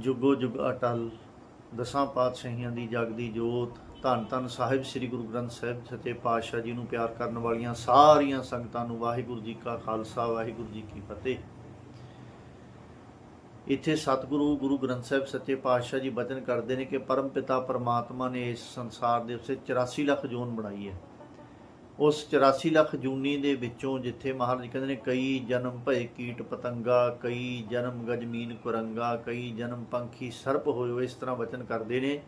ਜੁਗੋ ਜੁਗ ਅਟਲ, ਦਸਾਂ ਪਾਤਸ਼ਾਹੀਆਂ ਦੀ ਜਗਦੀ ਜੋਤ, ਧੰਨ ਧੰਨ ਸਾਹਿਬ ਸ੍ਰੀ ਗੁਰੂ ਗ੍ਰੰਥ ਸਾਹਿਬ ਸੱਚੇ ਪਾਤਸ਼ਾਹ ਜੀ ਨੂੰ ਪਿਆਰ ਕਰਨ ਵਾਲੀਆਂ ਸਾਰੀਆਂ ਸੰਗਤਾਂ ਨੂੰ ਵਾਹਿਗੁਰੂ ਜੀ ਕਾ ਖਾਲਸਾ, ਵਾਹਿਗੁਰੂ ਜੀ ਕੀ ਫਤਿਹ। ਇੱਥੇ ਸਤਿਗੁਰੂ ਗੁਰੂ ਗ੍ਰੰਥ ਸਾਹਿਬ ਸੱਚੇ ਪਾਤਸ਼ਾਹ ਜੀ ਬਚਨ ਕਰਦੇ ਨੇ ਕਿ ਪਰਮ ਪਿਤਾ ਪਰਮਾਤਮਾ ਨੇ ਇਸ ਸੰਸਾਰ ਦੇ ਉੱਤੇ 84 ਲੱਖ ਜ਼ੋਨ ਬਣਾਈ ਹੈ। ਉਸ 84 ਲੱਖ ਜੂਨੀ ਦੇ ਵਿੱਚੋਂ ਜਿੱਥੇ ਮਹਾਰਾਜ ਕਹਿੰਦੇ ਨੇ ਕਈ ਜਨਮ ਭਏ ਕੀਟ ਪਤੰਗਾ, ਕਈ ਜਨਮ ਗਜਮੀਨ ਕੁਰੰਗਾ, ਕਈ ਜਨਮ ਪੰਖੀ ਸਰਪ ਹੋਏ ਹੋਏ ਇਸ ਤਰ੍ਹਾਂ ਵਚਨ ਕਰਦੇ ਨੇ।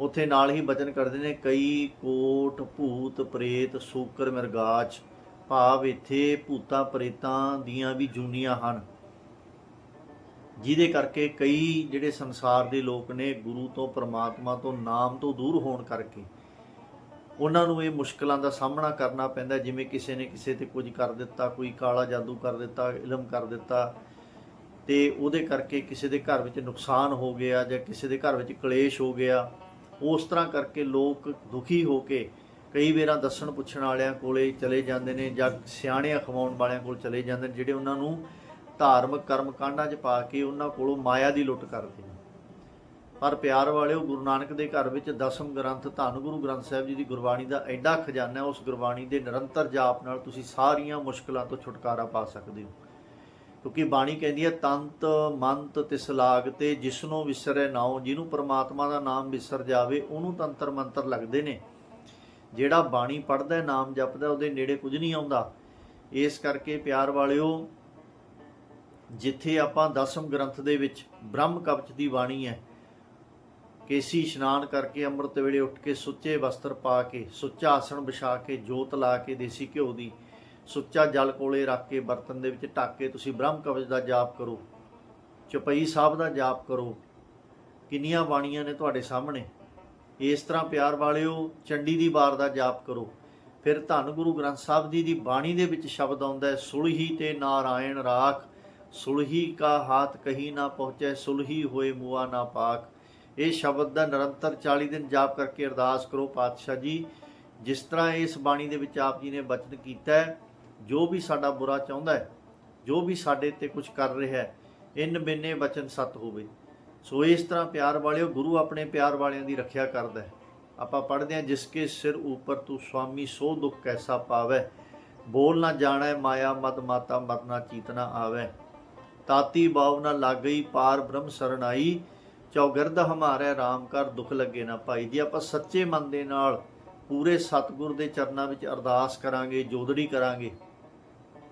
ਉੱਥੇ ਨਾਲ ਹੀ ਵਚਨ ਕਰਦੇ ਨੇ, ਕਈ ਕੋਟ ਭੂਤ ਪ੍ਰੇਤ ਸੂਕਰ ਮਿਰਗਾਚ, ਭਾਵ ਇੱਥੇ ਭੂਤਾਂ ਪ੍ਰੇਤਾਂ ਦੀਆਂ ਵੀ ਜੂਨੀਆਂ ਹਨ। ਜਿਹਦੇ ਕਰਕੇ ਕਈ ਜਿਹੜੇ ਸੰਸਾਰ ਦੇ ਲੋਕ ਨੇ, ਗੁਰੂ ਤੋਂ, ਪਰਮਾਤਮਾ ਤੋਂ, ਨਾਮ ਤੋਂ ਦੂਰ ਹੋਣ ਕਰਕੇ ਉਹਨਾਂ ਨੂੰ ਇਹ ਮੁਸ਼ਕਲਾਂ ਦਾ ਸਾਹਮਣਾ ਕਰਨਾ ਪੈਂਦਾ ਜਿਵੇਂ ਕਿਸੇ ਨੇ ਕਿਸੇ ਤੇ ਕੁਝ ਕਰ ਦਿੱਤਾ, ਕੋਈ ਕਾਲਾ ਜਾਦੂ ਕਰ ਦਿੱਤਾ, ਇਲਮ ਕਰ ਦਿੱਤਾ, ਤੇ ਉਹਦੇ ਕਰਕੇ ਕਿਸੇ ਦੇ ਘਰ ਵਿੱਚ ਨੁਕਸਾਨ ਹੋ ਗਿਆ ਜਾਂ ਕਿਸੇ ਦੇ ਘਰ ਵਿੱਚ ਕਲੇਸ਼ ਹੋ ਗਿਆ। ਉਸ ਤਰ੍ਹਾਂ ਕਰਕੇ ਲੋਕ ਦੁਖੀ ਹੋ ਕੇ ਕਈ ਵਾਰਾਂ ਦੱਸਣ ਪੁੱਛਣ ਵਾਲਿਆਂ ਕੋਲੇ ਚਲੇ ਜਾਂਦੇ ਨੇ ਜਾਂ ਸਿਆਣੇ ਅਖਵਾਉਣ ਵਾਲਿਆਂ ਕੋਲ ਚਲੇ ਜਾਂਦੇ ਨੇ, ਜਿਹੜੇ ਉਹਨਾਂ ਨੂੰ ਧਾਰਮਿਕ ਕਰਮ ਕਾਂਡਾਂ 'ਚ ਪਾ ਕੇ ਉਹਨਾਂ ਕੋਲੋਂ ਮਾਇਆ ਦੀ ਲੁੱਟ ਕਰਦੇ ਨੇ। ਪਰ ਪਿਆਰ ਵਾਲਿਓ, ਗੁਰੂ ਨਾਨਕ ਦੇ ਘਰ ਵਿੱਚ ਦਸਮ ਗ੍ਰੰਥ ਧੰਨ ਗੁਰੂ ਗ੍ਰੰਥ ਸਾਹਿਬ ਜੀ ਦੀ ਗੁਰਬਾਣੀ ਦਾ ਐਡਾ ਖਜ਼ਾਨਾ ਹੈ, ਉਸ ਗੁਰਬਾਣੀ ਦੇ ਨਿਰੰਤਰ ਜਾਪ ਨਾਲ ਤੁਸੀਂ ਸਾਰੀਆਂ ਮੁਸ਼ਕਲਾਂ ਤੋਂ ਛੁਟਕਾਰਾ ਪਾ ਸਕਦੇ ਹੋ। ਕਿਉਂਕਿ ਬਾਣੀ ਕਹਿੰਦੀ ਹੈ, ਤੰਤ, ਮੰਤ, ਤਿਸ ਲਾਗ ਤੇ ਜਿਸਨੂੰ ਵਿਸਰੇ ਨਾਉ ਜਿਹਨੂੰ ਪ੍ਰਮਾਤਮਾ ਦਾ ਨਾਮ ਵਿਸਰ ਜਾਵੇ, ਉਹਨੂੰ ਤੰਤਰ ਮੰਤਰ ਲੱਗਦੇ ਨੇ। ਜਿਹੜਾ ਬਾਣੀ ਪੜਦਾ ਨਾਮ ਜਪਦਾ ਉਹਦੇ ਨੇੜੇ ਕੁਝ ਨਹੀਂ ਆਉਂਦਾ। ਇਸ ਕਰਕੇ ਪਿਆਰ ਵਾਲਿਓ, ਜਿੱਥੇ ਆਪਾਂ ਦਸਮ ਗ੍ਰੰਥ ਦੇ ਵਿੱਚ ਬ੍ਰਹਮ ਕਵਚ ਦੀ ਬਾਣੀ ਹੈ ਕੇਸੀ ਇਸ਼ਨਾਨ ਕਰਕੇ ਅੰਮ੍ਰਿਤ ਵੇਲੇ ਉੱਠ ਕੇ ਸੁੱਚੇ ਵਸਤਰ ਪਾ ਕੇ, ਸੁੱਚਾ ਆਸਣ ਵਿਛਾ ਕੇ, ਜੋਤ ਲਾ ਕੇ ਦੇਸੀ ਘਿਓ ਦੀ, ਸੁੱਚਾ ਜਲ ਕੋਲੇ ਰੱਖ ਕੇ ਬਰਤਨ ਦੇ ਵਿੱਚ ਢੱਕ ਕੇ ਤੁਸੀਂ ਬ੍ਰਹਮ ਕਵਚ ਦਾ ਜਾਪ ਕਰੋ, ਚਪਈ ਸਾਹਿਬ ਦਾ ਜਾਪ ਕਰੋ। ਕਿੰਨੀਆਂ ਬਾਣੀਆਂ ਨੇ ਤੁਹਾਡੇ ਸਾਹਮਣੇ। ਇਸ ਤਰ੍ਹਾਂ ਪਿਆਰ ਵਾਲਿਓ, ਚੰਡੀ ਦੀ ਵਾਰ ਦਾ ਜਾਪ ਕਰੋ। ਫਿਰ ਧੰਨ ਗੁਰੂ ਗ੍ਰੰਥ ਸਾਹਿਬ ਜੀ ਦੀ ਬਾਣੀ ਦੇ ਵਿੱਚ ਸ਼ਬਦ ਆਉਂਦਾ ਹੈ, ਸੁਲਹੀ ਤੇ ਨਾਰਾਇਣ ਰਾਖ, ਸੁਲਹੀ ਕਾ ਹਾਥ ਕਹੀ ਨਾ ਪਹੁੰਚੈ, ਸੁਲਹੀ ਹੋਏ ਮੁਆ ਨਾ ਪਾਕ। ਇਹ ਸ਼ਬਦ ਦਾ ਨਿਰੰਤਰ 40 ਦਿਨ ਜਾਪ ਕਰਕੇ ਅਰਦਾਸ ਕਰੋ ਪਾਤਸ਼ਾਹ ਜੀ, ਜਿਸ ਤਰ੍ਹਾਂ ਇਸ ਬਾਣੀ ਦੇ ਵਿੱਚ ਆਪ ਜੀ ਨੇ ਬਚਨ ਕੀਤਾ ਹੈ, ਜੋ ਵੀ ਸਾਡਾ ਬੁਰਾ ਚਾਹੁੰਦਾ ਹੈ, ਜੋ ਵੀ ਸਾਡੇ ਤੇ ਕੁਝ ਕਰ ਰਿਹਾ ਹੈ, ਇਨ ਬਿਨੇ ਬਚਨ ਸਤ ਹੋਵੇ। ਸੋ ਇਸ ਤਰ੍ਹਾਂ ਪਿਆਰ ਵਾਲਿਓ, ਗੁਰੂ ਆਪਣੇ ਪਿਆਰ ਵਾਲਿਆਂ ਦੀ ਰੱਖਿਆ ਕਰਦਾ ਹੈ। ਆਪਾਂ ਪੜ੍ਹਦੇ ਹਾਂ, ਜਿਸ ਕੇ ਸਿਰ ਉਪਰ ਤੂੰ ਸੁਆਮੀ ਸੋ ਦੁੱਖ ਕੈਸਾ ਪਾਵੈ? ਬੋਲ ਨਾ ਜਾਣੈ ਮਾਇਆ, ਮਦ ਮਾਤਾ ਮਰਨਾ ਚੀਤਨਾ ਆਵੈ। ਤਾਤੀ ਬਾਵ ਨਾ ਲਾਗਈ, ਪਾਰ ਬ੍ਰਹਮ ਸਰਣਾਈ ਚੌਗਰਦ ਹਮਾਰੇ RAM ਕਰ ਦੁੱਖ ਲੱਗੇ ਨਾ ਭਾਈ ਜੀ ਆਪਾਂ ਸੱਚੇ ਮਨ ਦੇ ਨਾਲ ਪੂਰੇ ਸਤਿਗੁਰ ਦੇ ਚਰਨਾਂ ਵਿੱਚ ਅਰਦਾਸ ਕਰਾਂਗੇ ਜੋਦੜੀ ਕਰਾਂਗੇ,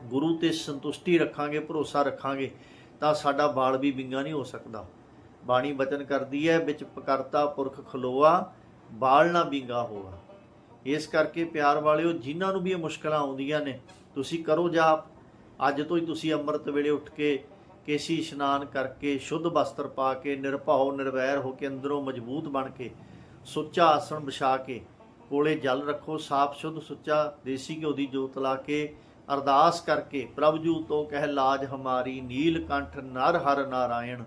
ਗੁਰੂ ਤੇ ਸੰਤੁਸ਼ਟੀ ਰੱਖਾਂਗੇ, ਭਰੋਸਾ ਰੱਖਾਂਗੇ, ਤਾਂ ਸਾਡਾ ਬਾਲ ਵੀ ਵਿੰਗਾ ਨਹੀਂ ਹੋ ਸਕਦਾ। ਬਾਣੀ ਬਚਨ ਕਰਦੀ ਹੈ, ਵਿੱਚ ਪਕਰਤਾ ਪੁਰਖ ਖਲੋਆ, ਬਾਲ ਨਾ ਵਿੰਗਾ ਹੋਆ। ਇਸ ਕਰਕੇ ਪਿਆਰ ਵਾਲਿਓ, ਜਿਨ੍ਹਾਂ ਨੂੰ ਵੀ ਇਹ ਮੁਸ਼ਕਲਾਂ ਆਉਂਦੀਆਂ ਨੇ, ਤੁਸੀਂ ਕਰੋ ਜਾਪ। ਅੱਜ ਤੋਂ ਹੀ ਤੁਸੀਂ ਅੰਮ੍ਰਿਤ ਵੇਲੇ ਉੱਠ ਕੇ ਕੇਸੀ ਇਸ਼ਨਾਨ ਕਰਕੇ ਸ਼ੁੱਧ ਵਸਤਰ ਪਾ ਕੇ ਨਿਰਭਉ ਨਿਰਵੈਰ ਹੋ ਕੇ ਅੰਦਰੋਂ ਮਜ਼ਬੂਤ ਬਣ ਕੇ ਸੁੱਚਾ ਆਸਣ ਵਿਛਾ ਕੇ ਕੋਲੇ ਜਲ ਰੱਖੋ, ਸਾਫ਼ ਸ਼ੁੱਧ ਸੁੱਚਾ ਦੇਸੀ ਘਿਓ ਦੀ ਜੋਤ ਲਾ ਕੇ ਅਰਦਾਸ ਕਰਕੇ ਪ੍ਰਭੂ ਜੂ ਤੋਂ ਕਹਿ ਲਾਜ ਹਮਾਰੀ ਨੀਲ ਕੰਠ ਨਰ ਹਰ ਨਾਰਾਇਣ,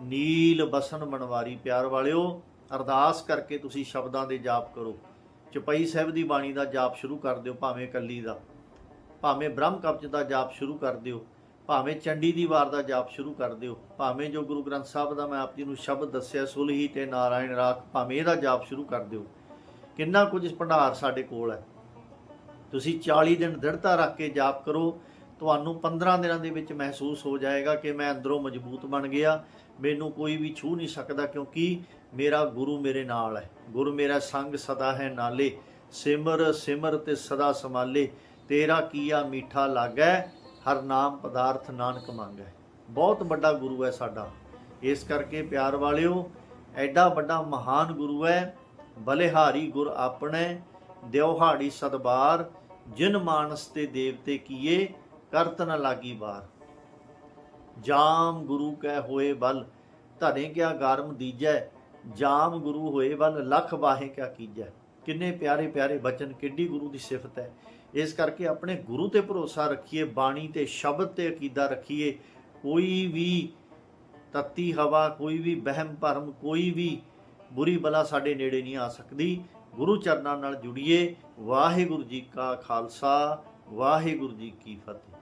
ਨੀਲ ਬਸਨ ਮਨਵਾਰੀ ਪਿਆਰ ਵਾਲਿਓ, ਅਰਦਾਸ ਕਰਕੇ ਤੁਸੀਂ ਸ਼ਬਦਾਂ ਦੇ ਜਾਪ ਕਰੋ। ਚਪਈ ਸਾਹਿਬ ਦੀ ਬਾਣੀ ਦਾ ਜਾਪ ਸ਼ੁਰੂ ਕਰ ਦਿਓ, ਭਾਵੇਂ ਕੱਲੀ ਦਾ, ਭਾਵੇਂ ਬ੍ਰਹਮ ਕਵਚ ਦਾ ਜਾਪ ਸ਼ੁਰੂ ਕਰ ਦਿਓ। ਭਾਵੇਂ ਚੰਡੀ ਦੀ ਵਾਰ ਦਾ ਜਾਪ ਸ਼ੁਰੂ ਕਰ ਦਿਓ, ਭਾਵੇਂ ਜੋ ਗੁਰੂ ਗ੍ਰੰਥ ਸਾਹਿਬ ਦਾ ਮੈਂ ਆਪ ਜੀ ਨੂੰ ਸ਼ਬਦ ਦੱਸਿਆ ਸੁਲਹੀ ਤੇ ਨਾਰਾਇਣ ਰਾਖ ਭਾਵੇਂ ਇਹਦਾ ਜਾਪ ਸ਼ੁਰੂ ਕਰ ਦਿਓ। ਕਿੰਨਾ ਕੁਝ ਭੰਡਾਰ ਸਾਡੇ ਕੋਲ ਹੈ। ਤੁਸੀਂ 40 ਦਿਨ ਦ੍ਰਿੜਤਾ ਰੱਖ ਕੇ ਜਾਪ ਕਰੋ, ਤੁਹਾਨੂੰ 15 ਦਿਨਾਂ ਦੇ ਵਿੱਚ ਮਹਿਸੂਸ ਹੋ ਜਾਏਗਾ ਕਿ ਮੈਂ ਅੰਦਰੋਂ ਮਜ਼ਬੂਤ ਬਣ ਗਿਆ, ਮੈਨੂੰ ਕੋਈ ਵੀ ਛੂ ਨਹੀਂ ਸਕਦਾ ਕਿਉਂਕਿ ਮੇਰਾ ਗੁਰੂ ਮੇਰੇ ਨਾਲ ਹੈ। ਗੁਰੂ ਮੇਰਾ ਸੰਗ ਸਦਾ ਹੈ ਨਾਲੇ, ਸਿਮਰ ਸਿਮਰ ਤੇ ਸਦਾ ਸਮਾਲੇ ਤੇਰਾ ਕੀਆ ਮੀਠਾ ਲਾਗੈ ਹਰ ਨਾਮ ਪਦਾਰਥ ਨਾਨਕ ਮੰਗੈ ਬਹੁਤ ਵੱਡਾ ਗੁਰੂ ਹੈ ਸਾਡਾ। ਇਸ ਕਰਕੇ ਪਿਆਰ ਵਾਲਿਓ, ਐਡਾ ਵੱਡਾ ਮਹਾਨ ਗੁਰੂ ਹੈ। ਬਲਿਹਾਰੀ ਗੁਰ ਆਪਣੇ, ਦਿਉਹਾੜੀ ਸਦਬਾਰ, ਜਿਨ ਮਾਨਸ ਤੇ ਦੇਵਤੇ ਕੀਏ, ਕਰਤ ਨ ਲਾਗੀ ਬਾਰ ਜਾਮ ਗੁਰੂ ਕਹਿ ਹੋਏ ਬਲ ਧਨੇ ਕਿਆ ਗਰਮ ਦੀਜੈ, ਜਾਮ ਗੁਰੂ ਹੋਏ ਬਲ ਲਖ ਵਾਹੇ ਕਿਆ ਕੀਜੈ। ਕਿੰਨੇ ਪਿਆਰੇ ਪਿਆਰੇ ਬਚਨ, ਕਿੱਡੀ ਗੁਰੂ ਦੀ ਸਿਫਤ ਹੈ। ਇਸ ਕਰਕੇ ਆਪਣੇ ਗੁਰੂ ਤੇ ਭਰੋਸਾ ਰੱਖੀਏ, ਬਾਣੀ ਤੇ ਸ਼ਬਦ ਤੇ ਅਕੀਦਾ ਰੱਖੀਏ। ਕੋਈ ਵੀ ਤਤੀ ਹਵਾ, ਕੋਈ ਵੀ ਬਹਿਮ ਭਰਮ, ਕੋਈ ਵੀ ਬੁਰੀ ਬਲਾ ਸਾਡੇ ਨੇੜੇ ਨਹੀਂ ਆ ਸਕਦੀ। ਗੁਰੂ ਚਰਨਾਂ ਨਾਲ ਜੁੜੀਏ। ਵਾਹਿਗੁਰੂ ਜੀ ਕਾ ਖਾਲਸਾ, ਵਾਹਿਗੁਰੂ ਜੀ ਕੀ ਫਤਿਹ।